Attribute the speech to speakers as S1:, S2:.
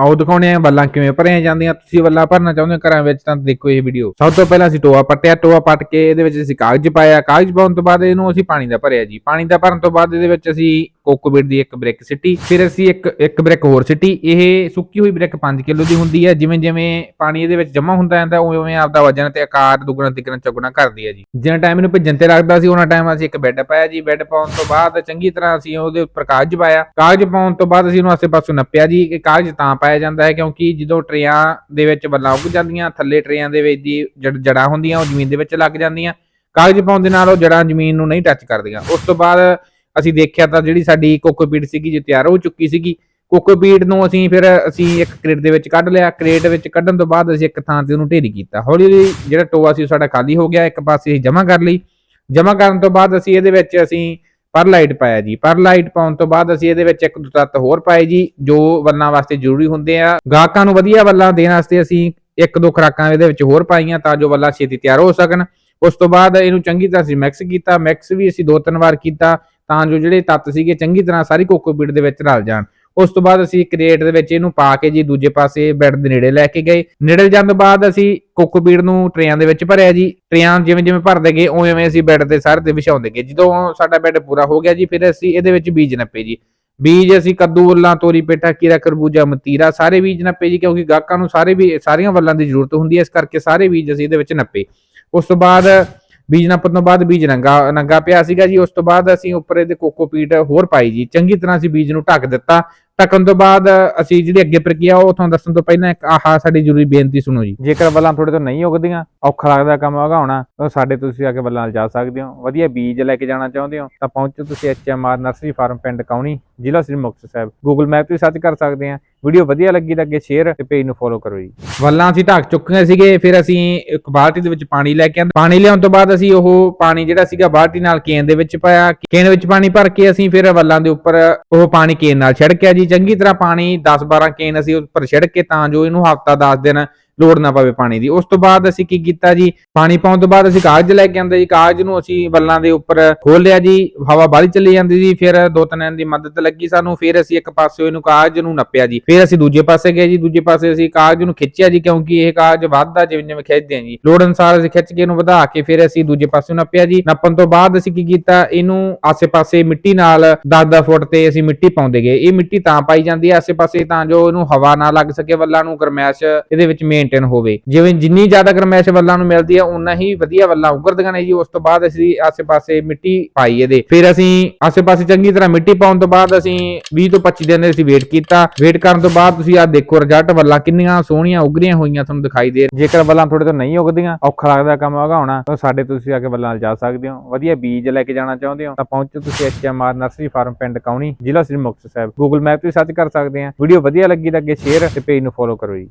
S1: ਆਓ ਦਿਖਾਉਣੇ ਆ ਵੱਲਾਂ ਕਿਵੇਂ ਭਰੀਆਂ ਜਾਂਦੀਆਂ। ਤੁਸੀਂ ਵੱਲਾਂ ਭਰਨਾ ਚਾਹੁੰਦੇ ਹੋ ਘਰਾਂ ਵਿੱਚ ਤਾਂ ਦੇਖੋ ਇਹ ਵੀਡੀਓ ਸਭ ਤੋਂ ਪਹਿਲਾਂ ਅਸੀਂ ਟੋਆ ਪੱਟਿਆ। ਟੋਆ ਪੱਟ ਕੇ ਇਹਦੇ ਵਿੱਚ ਅਸੀਂ ਕਾਗਜ਼ ਪਾਇਆ। ਕਾਗਜ਼ ਪਾਉਣ ਤੋਂ ਬਾਅਦ ਇਹਨੂੰ ਅਸੀਂ ਪਾਣੀ ਦਾ ਭਰਿਆ ਜੀ। ਪਾਣੀ ਦਾ ਭਰਨ ਤੋਂ ਬਾਅਦ ਇਹਦੇ ਵਿੱਚ ਅਸੀਂ ਕੋਕੋਬੀਟ ਦੀ ਇੱਕ ਬ੍ਰਿਕ ਸਿੱਟੀ, ਫਿਰ ਅਸੀਂ ਇੱਕ ਇੱਕ ਬ੍ਰਿਕ ਹੋਰ ਸਿੱਟੀ। ਇਹ ਸੁੱਕੀ ਹੋਈ ਬ੍ਰਿਕ 5 ਕਿਲੋ ਦੀ ਹੁੰਦੀ ਹੈ, ਜਿਵੇਂ ਜਿਵੇਂ ਪਾਣੀ ਇਹਦੇ ਵਿੱਚ ਜਮਾ ਹੁੰਦਾ ਜਾਂਦਾ, ਉਵੇਂ ਉਵੇਂ ਆਪਦਾ ਵਜਨ ਤੇ ਆਕਾਰ ਦੁੱਗਣਾ, ਤਿੱਗਣਾ, ਚੌਗੁਣਾ ਕਰਦੀ ਹੈ ਜੀ। ਜਿੰਨਾ ਟਾਈਮ ਇਹਨੂੰ ਭੇਜਣ ਤੇ ਲੱਗਦਾ ਸੀ ਉਹਨਾਂ ਟਾਈਮ ਅਸੀਂ ਇੱਕ ਬੈੱਡ ਪਾਇਆ ਜੀ। ਬੈੱਡ ਪਾਉਣ ਤੋਂ ਬਾਅਦ ਚੰਗੀ ਤਰ੍ਹਾਂ ਅਸੀਂ ਉਹਦੇ ਉੱਪਰ ਕਾਗਜ਼ ਪਾਇਆ। ਕਾਗਜ਼ ਪਾਉਣ ਤੋਂ ਬਾਅਦ ਅਸੀਂ ਉਹਨੂੰ ਆਸੇ-ਪਾਸੋਂ ਨੱਪਿਆ ਜੀ। ਕਿ ਕਾਗਜ਼ ਤਾਂ ਪਾਇਆ ਜਾਂਦਾ ਹੈ, ਕਿਉਂਕਿ ਜਦੋਂ ਟਰੇਆਂ ਦੇ ਵਿੱਚ ਵੱਲਾਂ ਉੱਗ ਜਾਂਦੀਆਂ, ਥੱਲੇ ਟਰੇਆਂ ਦੇ ਵਿੱਚ ਦੀ ਜੜ- ਜੜ੍ਹਾਂ ਹੁੰਦੀਆਂ, ਉਹ ਜ਼ਮੀਨ ਦੇ ਵਿੱਚ ਲੱਗ ਜਾਂਦੀਆਂ। ਕਾਗਜ਼ ਪਾਉਣ ਦੇ ਨਾਲ ਉਹ ਜੜ੍ਹਾਂ ਜ਼ਮੀਨ ਨੂੰ ਨਹੀਂ ਟੱਚ ਕਰਦੀਆਂ। ਉਸ ਤੋਂ ਬਾਅਦ ਅਸੀਂ ਦੇਖਿਆ ਤਾਂ ਜਿਹੜੀ ਸਾਡੀ ਕੋਕੋਪੀਟ ਸੀਗੀ ਜੇ ਤਿਆਰ ਹੋ ਚੁੱਕੀ ਸੀਗੀ ਕੋਕੋਪੀਟ ਨੂੰ ਅਸੀਂ ਫਿਰ ਅਸੀਂ ਇੱਕ ਕ੍ਰੇਟ ਦੇ ਵਿੱਚ ਕੱਢ ਲਿਆ, ਕ੍ਰੇਟ ਵਿੱਚ ਕੱਢਣ ਤੋਂ ਬਾਅਦ ਅਸੀਂ ਇੱਕ ਥਾਂ ਤੇ ਉਹਨੂੰ ਢੇਰੀ ਕੀਤਾ। ਹੌਲੀ ਹੌਲੀ ਜਿਹੜਾ ਟੋਆ ਸੀ ਉਹ ਸਾਡਾ ਖਾਲੀ ਹੋ ਗਿਆ, ਇੱਕ ਪਾਸੇ ਅਸੀਂ ਜਮ੍ਹਾਂ ਕਰ ਲਈ। ਜਮ੍ਹਾਂ ਕਰਨ ਤੋਂ ਬਾਅਦ ਅਸੀਂ ਇਹਦੇ ਵਿੱਚ ਅਸੀਂ ਪਰਲਾਈਟ ਪਾਇਆ ਜੀ। ਪਰਲਾਈਟ ਪਾਉਣ ਤੋਂ ਬਾਅਦ ਅਸੀਂ ਇਹਦੇ ਵਿੱਚ ਇੱਕ ਦੋ ਤੱਤ ਹੋਰ ਪਾਏ ਜੀ, ਜੋ ਵੱਲਾਂ ਵਾਸਤੇ ਜ਼ਰੂਰੀ ਹੁੰਦੇ ਆ। ਗਾਹਕਾਂ ਨੂੰ ਵਧੀਆ ਵੱਲਾਂ ਦੇਣ ਵਾਸਤੇ ਅਸੀਂ ਇੱਕ ਦੋ ਖੁਰਾਕਾਂ ਇਹਦੇ ਵਿੱਚ ਹੋਰ ਪਾਈਆਂ ਤਾਂ ਜੋ ਵੱਲਾਂ ਛੇਤੀ ਤਿਆਰ ਹੋ ਸਕਣ। ਉਸ ਤੋਂ ਬਾਅਦ ਇਹਨੂੰ ਚੰਗੀ ਤਰ੍ਹਾਂ ਅਸੀਂ ਮਿਕਸ ਕੀਤਾ। ਮਿਕਸ ਵੀ ਅਸੀਂ ਦੋ ਤਿੰਨ ਵਾਰ ਕੀਤਾ। ਤਾਂ ਜੋ ਜਿਹੜੇ ਤੱਤ ਸੀਗੇ ਚੰਗੀ ਤਰ੍ਹਾਂ ਸਾਰੀ ਕੋਕੋਪੀਟ ਦੇ ਵਿੱਚ ਰਲ ਜਾਣ। ਉਸ ਤੋਂ ਬਾਅਦ ਅਸੀਂ ਕ੍ਰੇਟ ਦੇ ਵਿੱਚ ਇਹਨੂੰ ਪਾ ਕੇ ਜੀ ਦੂਜੇ ਪਾਸੇ ਬੈੱਡ ਦੇ ਨੇੜੇ ਲੈ ਕੇ ਗਏ। ਨੇੜੇ ਜਾਣ ਤੋਂ ਬਾਅਦ ਅਸੀਂ ਕੋਕੋਪੀਟ ਨੂੰ ਟਰੇਆਂ ਦੇ ਵਿੱਚ ਭਰਿਆ ਜੀ। ਟਰੇਆਂ ਜਿਵੇਂ ਜਿਵੇਂ ਭਰਦੇ ਗਏ, ਉਵੇਂ ਉਵੇਂ ਅਸੀਂ ਬੈੱਡ ਤੇ ਸਾਰੇ ਤੇ ਵਿਛਾਉਂਦੇ ਗਏ। ਜਦੋਂ ਸਾਡਾ ਬੈੱਡ ਪੂਰਾ ਹੋ ਗਿਆ ਜੀ, ਫਿਰ ਅਸੀਂ ਇਹਦੇ ਵਿੱਚ ਬੀਜ ਨੱਪੇ ਜੀ। ਬੀਜ ਅਸੀਂ ਕੱਦੂ ਵੱਲਾਂ ਤੋਰੀ, ਪੇਠਾ, ਕੀਰਾ ਕਰਬੂਜਾ ਮਤੀਰਾ ਸਾਰੇ ਬੀਜ ਨੱਪੇ ਜੀ, ਕਿਉਂਕਿ ਗਾਹਕਾਂ ਨੂੰ ਸਾਰੇ ਵੀ ਸਾਰੀਆਂ ਵੱਲਾਂ ਦੀ ਜ਼ਰੂਰਤ ਹੁੰਦੀ ਹੈ। ਇਸ ਕਰਕੇ ਸਾਰੇ ਬੀਜ ਅਸੀਂ ਇਹਦੇ ਵਿੱਚ ਨੱਪੇ। ਉਸ ਤੋਂ ਬਾਅਦ ਬੀਜ ਨੱਪਣ ਤੋਂ ਬਾਅਦ ਬੀਜ ਨੰਗਾ ਨੰਗਾ ਪਿਆ ਸੀਗਾ ਜੀ, ਉਸ ਤੋਂ ਬਾਅਦ ਅਸੀਂ ਉੱਪਰ ਇਹਦੇ ਕੋਕੋਪੀਟ ਹੋਰ ਪਾਈ ਜੀ। ਚੰਗੀ ਤਰ੍ਹਾਂ ਅਸੀਂ ਬੀਜ ਨੂੰ ਢੱਕ ਦਿੱਤਾ। ਢੱਕਣ ਤੋਂ ਬਾਅਦ ਅਸੀਂ ਜਿਹੜੀ ਅੱਗੇ ਪ੍ਰਕਿਰਿਆ ਉਹ ਤੁਹਾਨੂੰ ਦੱਸਣ ਤੋਂ ਪਹਿਲਾਂ ਇੱਕ ਆਹ ਸਾਡੀ ਜ਼ਰੂਰੀ ਬੇਨਤੀ ਸੁਣੋ ਜੀ। ਜੇਕਰ ਵੱਲਾਂ ਤੁਹਾਡੇ ਤੋਂ ਨਹੀਂ ਉਗਦੀਆਂ ਔਖਾ ਲੱਗਦਾ ਕੰਮ ਉਗਾਉਣਾ ਤਾਂ ਸਾਡੇ ਤੁਸੀਂ ਆ ਕੇ ਵੱਲਾਂ ਨਾਲ ਜਾ ਸਕਦੇ ਹੋ। ਵਧੀਆ ਬੀਜ ਲੈ ਕੇ ਜਾਣਾ ਚਾਹੁੰਦੇ ਹੋ ਤਾਂ ਪਹੁੰਚੋ ਤੁਸੀਂ ਐਚਐਮਆਰ ਨਰਸਰੀ ਫਾਰਮ ਪਿੰਡ ਕਾਉਣੀ ਜ਼ਿਲ੍ਹਾ ਸ੍ਰੀ ਮੁਕਤਸਰ ਸਾਹਿਬ। ਗੂਗਲ ਮੈਪ ਤੇ ਸਰਚ ਕਰ ਸਕਦੇ ਆ ਵੀਡੀਓ ਵਧੀਆ ਲੱਗੀ ਤਾਂ ਅੱਗੇ ਸ਼ੇਅਰ ਤੇ ਪੇਜ ਨੂੰ ਫੋਲੋ ਕਰੋ ਜੀ। ਵੱਲਾਂ ਅਸੀਂ ਢੱਕ ਚੁੱਕੇ ਸੀਗੇ ਫਿਰ ਅਸੀਂ ਇੱਕ ਬਾਲਟੀ ਦੇ ਵਿੱਚ ਪਾਣੀ ਲੈ ਕੇ ਆਂਦੇ ਪਾਣੀ ਲਿਆਉਣ ਤੋਂ ਬਾਅਦ ਅਸੀਂ ਉਹ ਪਾਣੀ ਜਿਹੜਾ ਸੀਗਾ ਬਾਲਟੀ ਨਾਲ ਕੇਨ ਦੇ ਵਿੱਚ ਪਾਇਆ। ਕੇਨ ਵਿੱਚ ਪਾਣੀ ਭਰ ਕੇ ਅਸੀਂ ਫਿਰ ਵੱਲਾਂ ਦੇ ਉੱਪਰ ਉਹ ਪਾਣੀ ਕੇਨ ਨਾਲ ਛਿੜਕਿਆ ਜੀ। ਚੰਗੀ ਤਰ੍ਹਾਂ ਪਾਣੀ 10-12 ਕੇਨ ਅਸੀਂ ਉੱਪਰ ਛਿੜਕ ਕੇ ਤਾਂ ਜੋ ਇਹਨੂੰ ਹਫਤਾ 10 ਦਿਨ ਲੋੜ ਨਾ ਪਵੇ ਪਾਣੀ ਦੀ। ਉਸ ਤੋਂ ਬਾਅਦ ਅਸੀਂ ਕੀ ਕੀਤਾ ਜੀ? ਪਾਣੀ ਪਾਉਣ ਤੋਂ ਬਾਅਦ ਅਸੀਂ ਕਾਗਜ਼ ਲੈ ਕੇ ਆਂਦੇ ਜੀ। ਕਾਗਜ਼ ਨੂੰ ਅਸੀਂ ਵੱਲਾਂ ਦੇ ਉੱਪਰ ਖੋਲ ਲਿਆ ਜੀ। ਹਵਾ ਬਾਹਲੀ ਚੱਲੀ ਜਾਂਦੀ ਜੀ ਫਿਰ ਦੋ ਤਿੰਨ ਦਿਨ ਦੀ ਮਦਦ ਲੱਗੀ ਸਾਨੂੰ। ਫਿਰ ਅਸੀਂ ਇੱਕ ਪਾਸੇ ਇਹਨੂੰ ਕਾਗਜ਼ ਨੂੰ ਨੱਪਿਆ ਜੀ। ਫਿਰ ਅਸੀਂ ਦੂਜੇ ਪਾਸੇ ਗਏ ਜੀ। ਦੂਜੇ ਪਾਸੇ ਅਸੀਂ ਕਾਗਜ਼ ਨੂੰ ਖਿੱਚਿਆ ਜੀ। ਕਿਉਂਕਿ ਇਹ ਕਾਗਜ਼ ਵੱਧਦਾ ਜਿਵੇਂ ਜਿਵੇਂ ਖਿੱਚਦੇ ਹਾਂ ਜੀ। ਲੋੜ ਅਨੁਸਾਰ ਅਸੀਂ ਖਿੱਚ ਕੇ ਇਹਨੂੰ ਵਧਾ ਕੇ ਫਿਰ ਅਸੀਂ ਦੂਜੇ ਪਾਸੇ ਨੱਪਿਆ ਜੀ। ਨੱਪਣ ਤੋਂ ਬਾਅਦ ਅਸੀਂ ਕੀ ਕੀਤਾ? ਇਹਨੂੰ ਆਸੇ-ਪਾਸੇ ਮਿੱਟੀ ਨਾਲ 10-10 ਫੁੱਟ ਤੇ ਅਸੀਂ ਮਿੱਟੀ ਪਾਉਂਦੇ ਗਏ। ਇਹ ਮਿੱਟੀ ਤਾਂ ਪਾਈ ਜਾਂਦੀ ਹੈ। ਆਸੇ-ਪਾਸੇ ਤਾਂ ਜੋ ਇਹਨੂੰ ਹਵਾ ਨਾ ਲੱਗ ਸਕੇ। ਵੱਲਾਂ ਨੂੰ ਗਰਮੈਸ਼ ਇਹਦੇ ਵਿੱਚ ਮੇਨ ਮੇਨਟੇਨ ਹੋਵੇ। ਜਿਵੇਂ ਜਿੰਨੀ ਜ਼ਿਆਦਾ ਗਰਮੈਸ਼ ਵੱਲਾਂ ਨੂੰ ਮਿਲਦੀ ਹੈ ਉਨਾ ਹੀ ਵਧੀਆ ਵੱਲਾਂ ਉਗਰਦੀਆਂ ਨੇ ਜੀ। ਉਸ ਤੋਂ ਬਾਅਦ ਅਸੀਂ ਆਸੇ-ਪਾਸੇ ਮਿੱਟੀ ਪਾਈ ਇਹਦੇ। ਫਿਰ ਅਸੀਂ ਆਸੇ-ਪਾਸੇ ਚੰਗੀ ਤਰ੍ਹਾਂ ਮਿੱਟੀ ਪਾਉਣ ਤੋਂ ਬਾਅਦ ਅਸੀਂ 20 ਤੋਂ 25 ਦਿਨ ਅਸੀਂ ਵੇਟ ਕੀਤਾ। ਵੇਟ ਕਰਨ ਤੋਂ ਬਾਅਦ ਤੁਸੀਂ ਆਹ ਦੇਖੋ ਰਿਜ਼ਲਟ ਵੱਲਾਂ ਕਿੰਨੀਆਂ ਸੋਹਣੀਆਂ ਉਗਰੀਆਂ ਹੋਈਆਂ ਤੁਹਾਨੂੰ ਦਿਖਾਈ ਦੇ ਜੇਕਰ ਵੱਲਾਂ ਤੁਹਾਡੇ ਤੋਂ ਨਹੀਂ ਉਗਦੀਆਂ, ਔਖਾ ਲੱਗਦਾ ਕੰਮ ਉਗਾਉਣਾ ਤਾਂ ਸਾਡੇ ਤੁਸੀਂ ਆ ਕੇ ਵੱਲਾਂ ਨਾਲ ਜਾ ਸਕਦੇ ਹੋ। ਵਧੀਆ ਬੀਜ ਲੈ ਕੇ ਜਾਣਾ ਚਾਹੁੰਦੇ ਹੋ, ਤਾਂ ਪਹੁੰਚੋ ਤੁਸੀਂ ਐਚਐਮਆਰ ਨਰਸਰੀ ਫਾਰਮ ਪਿੰਡ ਕਾਉਣੀ ਜ਼ਿਲ੍ਹਾ ਸ੍ਰੀ ਮੁਕਤਸਰ ਸਾਹਿਬ। ਗੂਗਲ ਮੈਪ ਤੇ ਸਰਚ ਕਰ ਸਕਦੇ ਆ। ਵੀਡੀਓ ਵਧੀਆ ਲੱਗੀ ਤਾਂ ਅੱਗੇ ਸ਼ੇਅਰ ਤੇ ਪੇਜ ਨੂੰ ਫੋਲੋ ਕਰੋ ਜੀ।